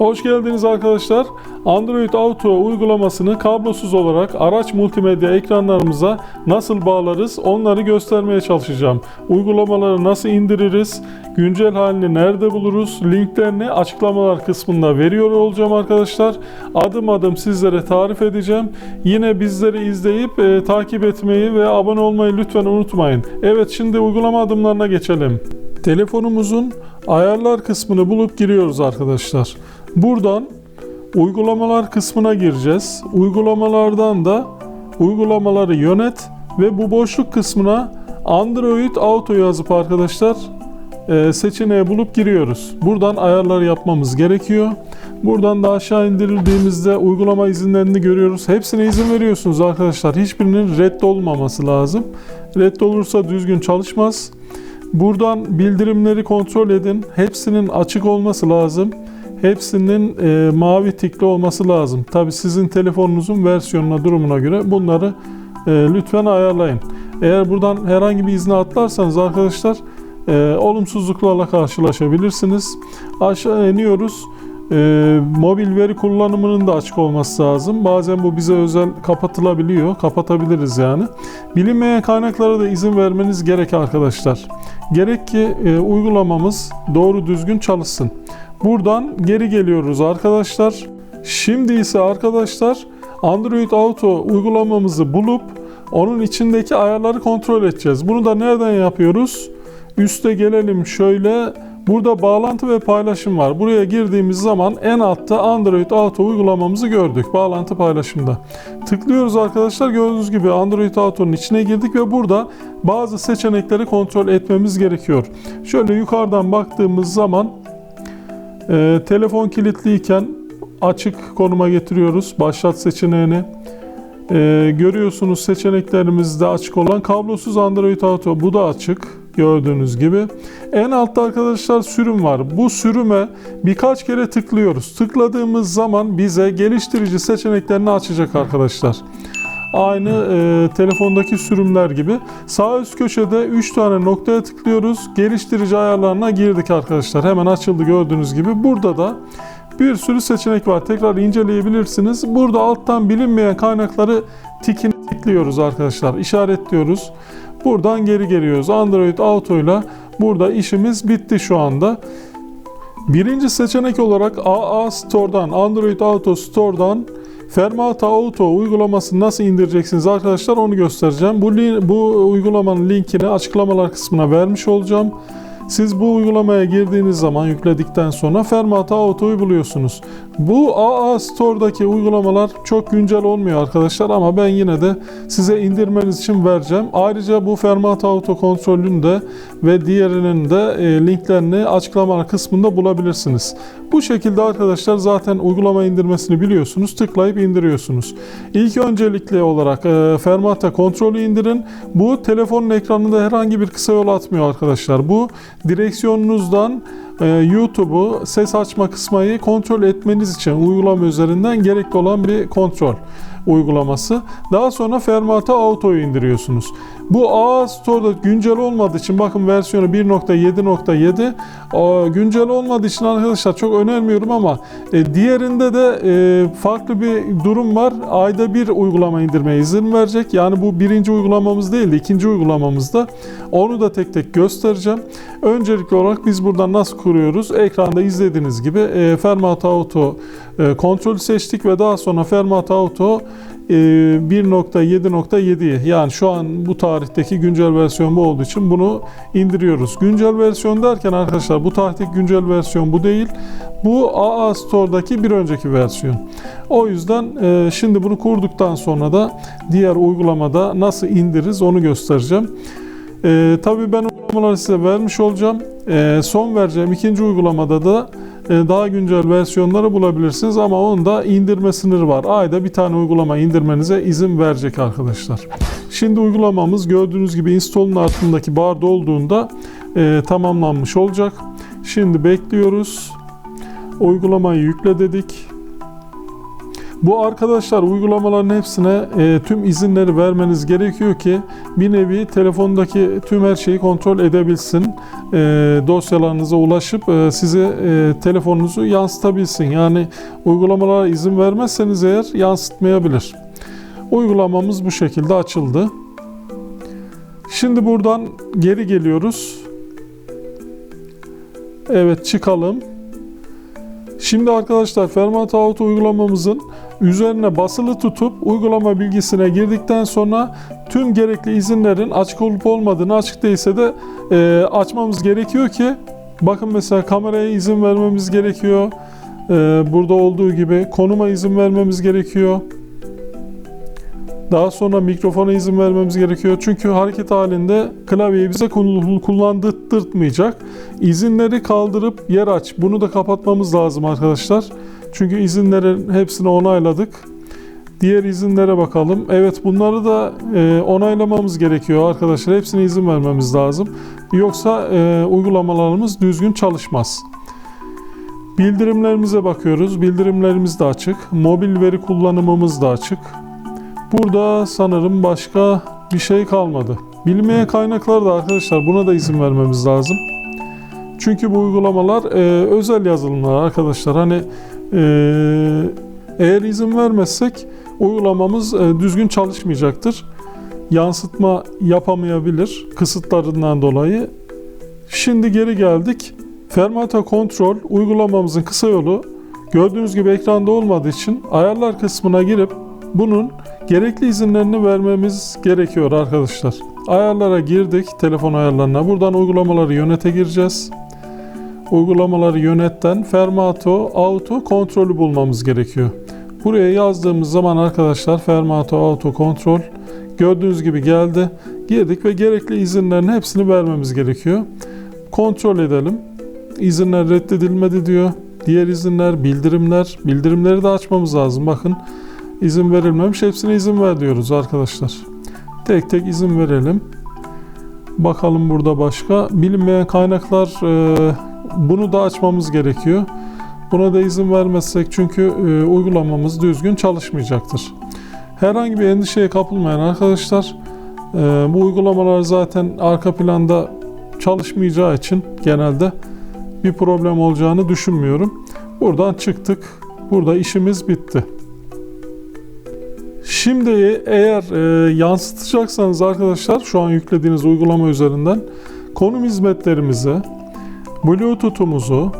Hoş geldiniz arkadaşlar. Android Auto uygulamasını kablosuz olarak araç multimedya ekranlarımıza nasıl bağlarız onları göstermeye çalışacağım. Uygulamaları nasıl indiririz, güncel halini nerede buluruz, linklerini açıklamalar kısmında veriyor olacağım arkadaşlar. Adım adım sizlere tarif edeceğim. Yine bizleri izleyip e, takip etmeyi ve abone olmayı lütfen unutmayın. Evet şimdi uygulama adımlarına geçelim. Telefonumuzun ayarlar kısmını bulup giriyoruz arkadaşlar. Buradan uygulamalar kısmına gireceğiz. Uygulamalardan da uygulamaları yönet ve bu boşluk kısmına Android Auto yazıp arkadaşlar e, seçeneği bulup giriyoruz. Buradan ayarlar yapmamız gerekiyor. Buradan da aşağı indirildiğimizde uygulama izinlerini görüyoruz. Hepsine izin veriyorsunuz arkadaşlar. Hiçbirinin reddolmaması lazım. Reddolursa düzgün çalışmaz. Buradan bildirimleri kontrol edin. Hepsinin açık olması lazım. Hepsinin e, mavi tikli olması lazım. Tabi sizin telefonunuzun versiyonuna, durumuna göre bunları e, lütfen ayarlayın. Eğer buradan herhangi bir izni atlarsanız arkadaşlar e, olumsuzluklarla karşılaşabilirsiniz. Aşağı iniyoruz. E, mobil veri kullanımının da açık olması lazım. Bazen bu bize özel kapatılabiliyor. Kapatabiliriz yani. Bilinmeyen kaynaklara da izin vermeniz gerek arkadaşlar. Gerek ki e, uygulamamız doğru düzgün çalışsın. Buradan geri geliyoruz arkadaşlar. Şimdi ise arkadaşlar Android Auto uygulamamızı bulup onun içindeki ayarları kontrol edeceğiz. Bunu da nereden yapıyoruz? Üste gelelim şöyle. Burada bağlantı ve paylaşım var. Buraya girdiğimiz zaman en altta Android Auto uygulamamızı gördük. Bağlantı paylaşımda. Tıklıyoruz arkadaşlar. Gördüğünüz gibi Android Auto'nun içine girdik ve burada bazı seçenekleri kontrol etmemiz gerekiyor. Şöyle yukarıdan baktığımız zaman e, telefon kilitliyken açık konuma getiriyoruz. Başlat seçeneğini. E, görüyorsunuz seçeneklerimizde açık olan kablosuz Android Auto. Bu da açık gördüğünüz gibi. En altta arkadaşlar sürüm var. Bu sürüme birkaç kere tıklıyoruz. Tıkladığımız zaman bize geliştirici seçeneklerini açacak arkadaşlar. Aynı e, telefondaki sürümler gibi. Sağ üst köşede 3 tane noktaya tıklıyoruz. Geliştirici ayarlarına girdik arkadaşlar. Hemen açıldı gördüğünüz gibi. Burada da bir sürü seçenek var. Tekrar inceleyebilirsiniz. Burada alttan bilinmeyen kaynakları tikini tıklıyoruz arkadaşlar. İşaretliyoruz. Buradan geri geliyoruz. Android Auto ile burada işimiz bitti şu anda. Birinci seçenek olarak AA Store'dan, Android Auto Store'dan Fermata Auto uygulamasını nasıl indireceksiniz arkadaşlar onu göstereceğim. Bu, bu uygulamanın linkini açıklamalar kısmına vermiş olacağım. Siz bu uygulamaya girdiğiniz zaman yükledikten sonra Fermata Auto'yu buluyorsunuz. Bu AA Store'daki uygulamalar çok güncel olmuyor arkadaşlar ama ben yine de size indirmeniz için vereceğim. Ayrıca bu Fermata Auto kontrolünü de ve diğerinin de e, linklerini açıklama kısmında bulabilirsiniz. Bu şekilde arkadaşlar zaten uygulama indirmesini biliyorsunuz. Tıklayıp indiriyorsunuz. İlk öncelikli olarak e, Fermata kontrolü indirin. Bu telefonun ekranında herhangi bir kısa yol atmıyor arkadaşlar. Bu direksiyonunuzdan e, YouTube'u ses açma kısmayı kontrol etmeniz için uygulama üzerinden gerekli olan bir kontrol uygulaması. Daha sonra Fermata Auto'yu indiriyorsunuz. Bu A Store'da güncel olmadığı için bakın versiyonu 1.7.7 güncel olmadığı için arkadaşlar çok önermiyorum ama e, diğerinde de e, farklı bir durum var. Ayda bir uygulama indirmeye izin verecek. Yani bu birinci uygulamamız değil de ikinci uygulamamızda. Onu da tek tek göstereceğim. Öncelikli olarak biz buradan nasıl kuruyoruz? Ekranda izlediğiniz gibi e, Fermata Auto e, kontrolü seçtik ve daha sonra Fermata Auto 1.7.7 yani şu an bu tarihteki güncel versiyon bu olduğu için bunu indiriyoruz. Güncel versiyon derken arkadaşlar bu tarihteki güncel versiyon bu değil. Bu AA Store'daki bir önceki versiyon. O yüzden e, şimdi bunu kurduktan sonra da diğer uygulamada nasıl indiririz onu göstereceğim. E, tabii ben uygulamaları size vermiş olacağım. E, son vereceğim ikinci uygulamada da daha güncel versiyonları bulabilirsiniz ama onun da indirme sınırı var. Ayda bir tane uygulama indirmenize izin verecek arkadaşlar. Şimdi uygulamamız gördüğünüz gibi install'un altındaki bar dolduğunda e, tamamlanmış olacak. Şimdi bekliyoruz. Uygulamayı yükle dedik. Bu arkadaşlar uygulamaların hepsine e, tüm izinleri vermeniz gerekiyor ki bir nevi telefondaki tüm her şeyi kontrol edebilsin. E, dosyalarınıza ulaşıp e, size e, telefonunuzu yansıtabilsin. Yani uygulamalara izin vermezseniz eğer yansıtmayabilir. Uygulamamız bu şekilde açıldı. Şimdi buradan geri geliyoruz. Evet çıkalım. Şimdi arkadaşlar Fermat Auto uygulamamızın üzerine basılı tutup uygulama bilgisine girdikten sonra tüm gerekli izinlerin açık olup olmadığını açık değilse de e, açmamız gerekiyor ki bakın mesela kameraya izin vermemiz gerekiyor. E, burada olduğu gibi konuma izin vermemiz gerekiyor. Daha sonra mikrofona izin vermemiz gerekiyor. Çünkü hareket halinde klavyeyi bize kull- kullandırtmayacak. İzinleri kaldırıp yer aç. Bunu da kapatmamız lazım arkadaşlar. Çünkü izinlerin hepsini onayladık. Diğer izinlere bakalım. Evet bunları da e, onaylamamız gerekiyor arkadaşlar. Hepsine izin vermemiz lazım. Yoksa e, uygulamalarımız düzgün çalışmaz. Bildirimlerimize bakıyoruz. Bildirimlerimiz de açık. Mobil veri kullanımımız da açık. Burada sanırım başka bir şey kalmadı. Bilinmeyen kaynaklar da arkadaşlar buna da izin vermemiz lazım. Çünkü bu uygulamalar e, özel yazılımlar arkadaşlar. Hani eğer izin vermezsek uygulamamız e, düzgün çalışmayacaktır. Yansıtma yapamayabilir kısıtlarından dolayı. Şimdi geri geldik. Fermata Control uygulamamızın kısa yolu gördüğünüz gibi ekranda olmadığı için ayarlar kısmına girip bunun gerekli izinlerini vermemiz gerekiyor arkadaşlar. Ayarlara girdik, telefon ayarlarına. Buradan uygulamaları yönete gireceğiz. Uygulamaları yönetten Fermato Auto kontrolü bulmamız gerekiyor. Buraya yazdığımız zaman arkadaşlar Fermato Auto kontrol gördüğünüz gibi geldi. Girdik ve gerekli izinlerin hepsini vermemiz gerekiyor. Kontrol edelim. İzinler reddedilmedi diyor. Diğer izinler, bildirimler. Bildirimleri de açmamız lazım. Bakın izin verilmemiş. Hepsine izin ver diyoruz arkadaşlar. Tek tek izin verelim. Bakalım burada başka. Bilinmeyen kaynaklar bunu da açmamız gerekiyor. Buna da izin vermezsek çünkü e, uygulamamız düzgün çalışmayacaktır. Herhangi bir endişeye kapılmayan arkadaşlar e, bu uygulamalar zaten arka planda çalışmayacağı için genelde bir problem olacağını düşünmüyorum. Buradan çıktık. Burada işimiz bitti. Şimdi eğer e, yansıtacaksanız arkadaşlar şu an yüklediğiniz uygulama üzerinden konum hizmetlerimizi, Bluetooth'umuzu,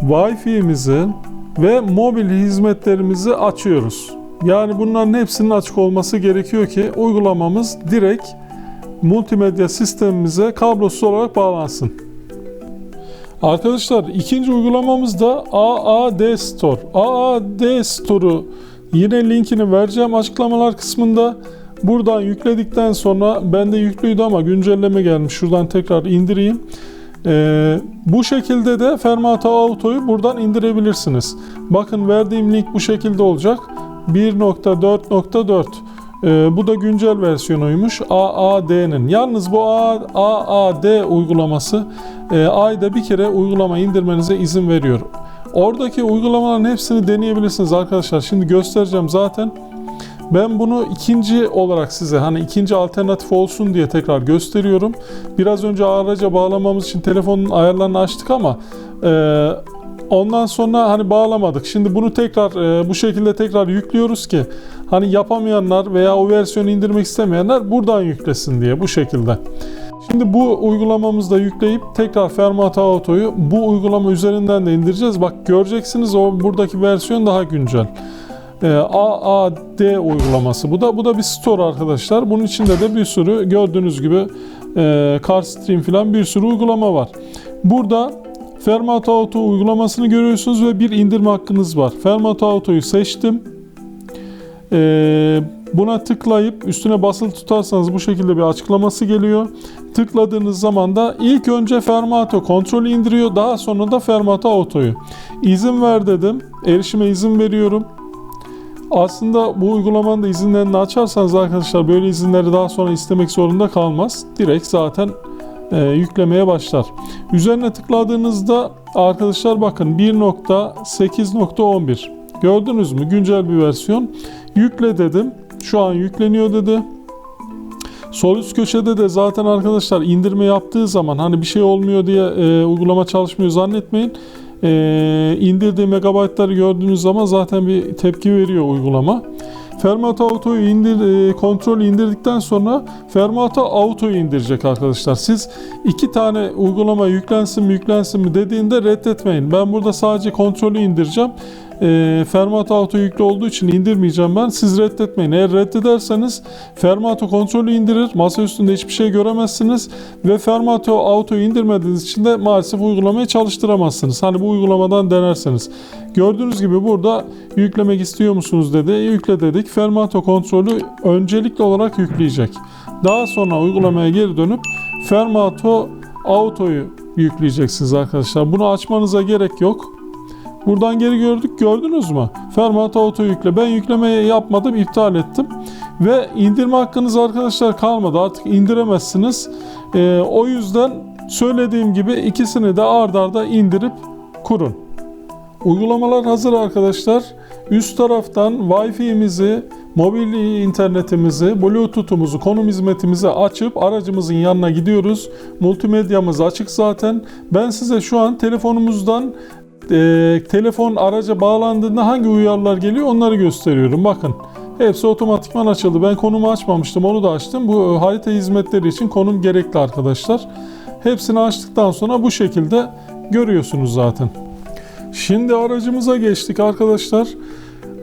Wi-Fi'mizi ve mobil hizmetlerimizi açıyoruz. Yani bunların hepsinin açık olması gerekiyor ki uygulamamız direkt multimedya sistemimize kablosuz olarak bağlansın. Arkadaşlar ikinci uygulamamız da AAD Store. AAD Store'u yine linkini vereceğim açıklamalar kısmında. Buradan yükledikten sonra bende yüklüydü ama güncelleme gelmiş. Şuradan tekrar indireyim. Ee, bu şekilde de Fermata Auto'yu buradan indirebilirsiniz. Bakın verdiğim link bu şekilde olacak. 1.4.4 ee, bu da güncel versiyonuymuş AAD'nin. Yalnız bu AAD uygulaması e, ayda bir kere uygulama indirmenize izin veriyor. Oradaki uygulamaların hepsini deneyebilirsiniz arkadaşlar. Şimdi göstereceğim zaten. Ben bunu ikinci olarak size hani ikinci alternatif olsun diye tekrar gösteriyorum. Biraz önce araca bağlamamız için telefonun ayarlarını açtık ama e, ondan sonra hani bağlamadık. Şimdi bunu tekrar e, bu şekilde tekrar yüklüyoruz ki hani yapamayanlar veya o versiyonu indirmek istemeyenler buradan yüklesin diye bu şekilde. Şimdi bu uygulamamızda yükleyip tekrar Fermata Auto'yu bu uygulama üzerinden de indireceğiz. Bak göreceksiniz o buradaki versiyon daha güncel. Ee, AAD uygulaması. Bu da bu da bir store arkadaşlar. Bunun içinde de bir sürü gördüğünüz gibi e, CarStream falan bir sürü uygulama var. Burada Fermata Auto uygulamasını görüyorsunuz ve bir indirme hakkınız var. Fermata Auto'yu seçtim. Ee, buna tıklayıp üstüne basılı tutarsanız bu şekilde bir açıklaması geliyor. Tıkladığınız zaman da ilk önce Fermato kontrolü indiriyor. Daha sonra da Fermato Auto'yu. İzin ver dedim. Erişime izin veriyorum. Aslında bu uygulamanın da izinlerini açarsanız arkadaşlar böyle izinleri daha sonra istemek zorunda kalmaz. Direkt zaten e, yüklemeye başlar. Üzerine tıkladığınızda arkadaşlar bakın 1.8.11 gördünüz mü güncel bir versiyon. Yükle dedim. Şu an yükleniyor dedi. Sol üst köşede de zaten arkadaşlar indirme yaptığı zaman hani bir şey olmuyor diye e, uygulama çalışmıyor zannetmeyin. E, indirdiği megabaytları gördüğünüz zaman zaten bir tepki veriyor uygulama. Fermata Auto'yu indir, e, kontrolü indirdikten sonra Fermata Auto'yu indirecek arkadaşlar. Siz iki tane uygulama yüklensin mi yüklensin mi dediğinde reddetmeyin. Ben burada sadece kontrolü indireceğim. E, Fermata Auto yüklü olduğu için indirmeyeceğim ben. Siz reddetmeyin. Eğer reddederseniz Fermato kontrolü indirir. Masa üstünde hiçbir şey göremezsiniz. Ve Fermato Auto'yu indirmediğiniz için de maalesef uygulamayı çalıştıramazsınız. Hani bu uygulamadan denerseniz. Gördüğünüz gibi burada yüklemek istiyor musunuz dedi. Yükle dedik. Fermato kontrolü öncelikli olarak yükleyecek. Daha sonra uygulamaya geri dönüp Fermato Auto'yu yükleyeceksiniz arkadaşlar. Bunu açmanıza gerek yok. Buradan geri gördük gördünüz mü? Fermato Auto yükle. Ben yüklemeyi yapmadım iptal ettim. Ve indirme hakkınız arkadaşlar kalmadı. Artık indiremezsiniz. Ee, o yüzden söylediğim gibi ikisini de ard arda indirip kurun. Uygulamalar hazır arkadaşlar. Üst taraftan Wi-Fi'mizi, mobil internetimizi, Bluetooth'umuzu, konum hizmetimizi açıp aracımızın yanına gidiyoruz. Multimedyamız açık zaten. Ben size şu an telefonumuzdan e, telefon araca bağlandığında hangi uyarılar geliyor onları gösteriyorum. Bakın hepsi otomatikman açıldı. Ben konumu açmamıştım onu da açtım. Bu harita hizmetleri için konum gerekli arkadaşlar. Hepsini açtıktan sonra bu şekilde görüyorsunuz zaten. Şimdi aracımıza geçtik arkadaşlar.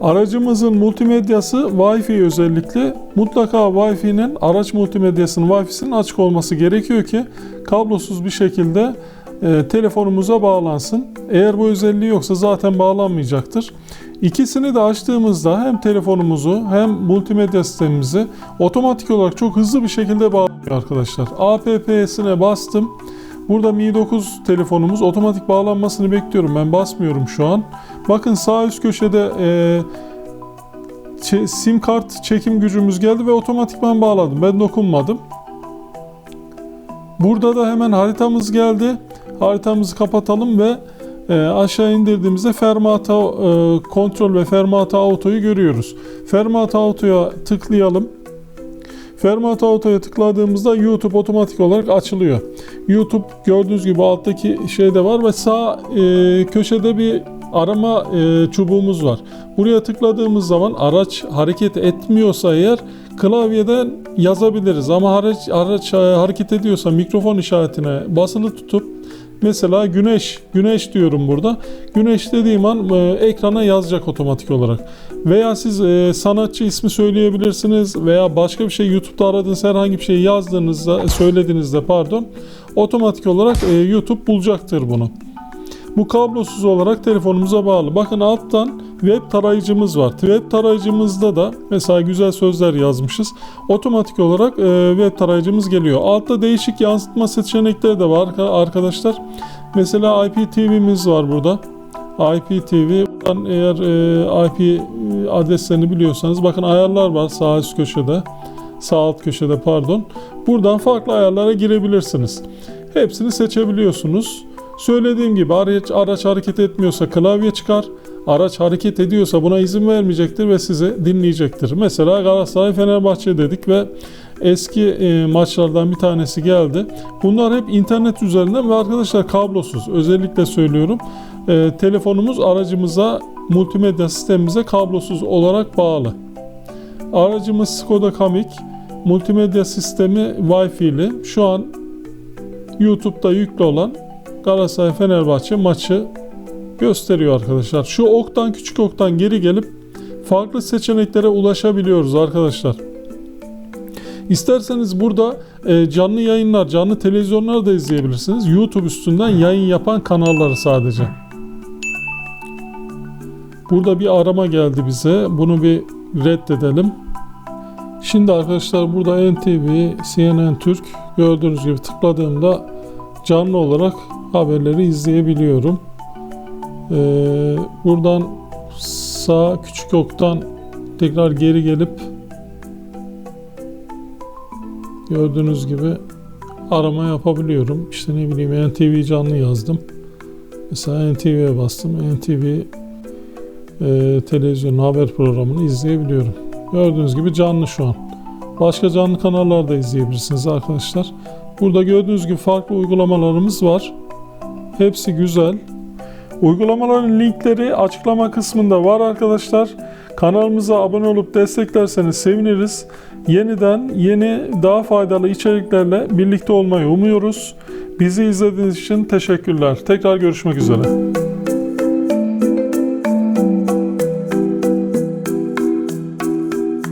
Aracımızın multimedyası Wi-Fi özellikle mutlaka Wi-Fi'nin araç multimedyasının Wi-Fi'sinin açık olması gerekiyor ki kablosuz bir şekilde e, telefonumuza bağlansın. Eğer bu özelliği yoksa zaten bağlanmayacaktır. İkisini de açtığımızda hem telefonumuzu hem multimedya sistemimizi otomatik olarak çok hızlı bir şekilde bağlıyor arkadaşlar. APP'sine bastım. Burada Mi 9 telefonumuz otomatik bağlanmasını bekliyorum. Ben basmıyorum şu an. Bakın sağ üst köşede e, sim kart çekim gücümüz geldi ve otomatikman bağladım. Ben dokunmadım. Burada da hemen haritamız geldi. Haritamızı kapatalım ve e, aşağı indirdiğimizde Fermata e, kontrol ve Fermata Auto'yu görüyoruz. Fermata Auto'ya tıklayalım. Fermata Auto'ya tıkladığımızda YouTube otomatik olarak açılıyor. YouTube gördüğünüz gibi alttaki şeyde var ve sağ e, köşede bir arama e, çubuğumuz var. Buraya tıkladığımız zaman araç hareket etmiyorsa eğer klavyeden yazabiliriz ama araç, araç e, hareket ediyorsa mikrofon işaretine basılı tutup Mesela güneş, güneş diyorum burada. Güneş dediğim an e, ekrana yazacak otomatik olarak. Veya siz e, sanatçı ismi söyleyebilirsiniz veya başka bir şey YouTube'da aradığınız herhangi bir şey yazdığınızda, söylediğinizde pardon, otomatik olarak e, YouTube bulacaktır bunu. Bu kablosuz olarak telefonumuza bağlı. Bakın alttan web tarayıcımız var. Web tarayıcımızda da mesela güzel sözler yazmışız. Otomatik olarak e, web tarayıcımız geliyor. Altta değişik yansıtma seçenekleri de var arkadaşlar. Mesela IPTV'miz var burada. IPTV. Buradan eğer e, IP adreslerini biliyorsanız bakın ayarlar var sağ üst köşede. Sağ alt köşede pardon. Buradan farklı ayarlara girebilirsiniz. Hepsini seçebiliyorsunuz. Söylediğim gibi araç, araç hareket etmiyorsa klavye çıkar. Araç hareket ediyorsa buna izin vermeyecektir ve sizi dinleyecektir. Mesela Galatasaray Fenerbahçe dedik ve eski e, maçlardan bir tanesi geldi. Bunlar hep internet üzerinden ve arkadaşlar kablosuz. Özellikle söylüyorum. E, telefonumuz aracımıza, multimedya sistemimize kablosuz olarak bağlı. Aracımız Skoda Kamiq. Multimedya sistemi Wi-Fi'li. Şu an YouTube'da yüklü olan Galatasaray Fenerbahçe maçı gösteriyor arkadaşlar. Şu oktan küçük oktan geri gelip farklı seçeneklere ulaşabiliyoruz arkadaşlar. İsterseniz burada e, canlı yayınlar, canlı televizyonlar da izleyebilirsiniz. YouTube üstünden yayın yapan kanalları sadece. Burada bir arama geldi bize. Bunu bir reddedelim. Şimdi arkadaşlar burada NTV, CNN Türk gördüğünüz gibi tıkladığımda canlı olarak haberleri izleyebiliyorum. Ee, buradan sağ küçük oktan tekrar geri gelip gördüğünüz gibi arama yapabiliyorum. İşte ne bileyim NTV canlı yazdım. Mesela NTV'ye bastım. NTV e, televizyon haber programını izleyebiliyorum. Gördüğünüz gibi canlı şu an. Başka canlı kanallarda izleyebilirsiniz arkadaşlar. Burada gördüğünüz gibi farklı uygulamalarımız var. Hepsi güzel. Uygulamaların linkleri açıklama kısmında var arkadaşlar. Kanalımıza abone olup desteklerseniz seviniriz. Yeniden yeni daha faydalı içeriklerle birlikte olmayı umuyoruz. Bizi izlediğiniz için teşekkürler. Tekrar görüşmek üzere.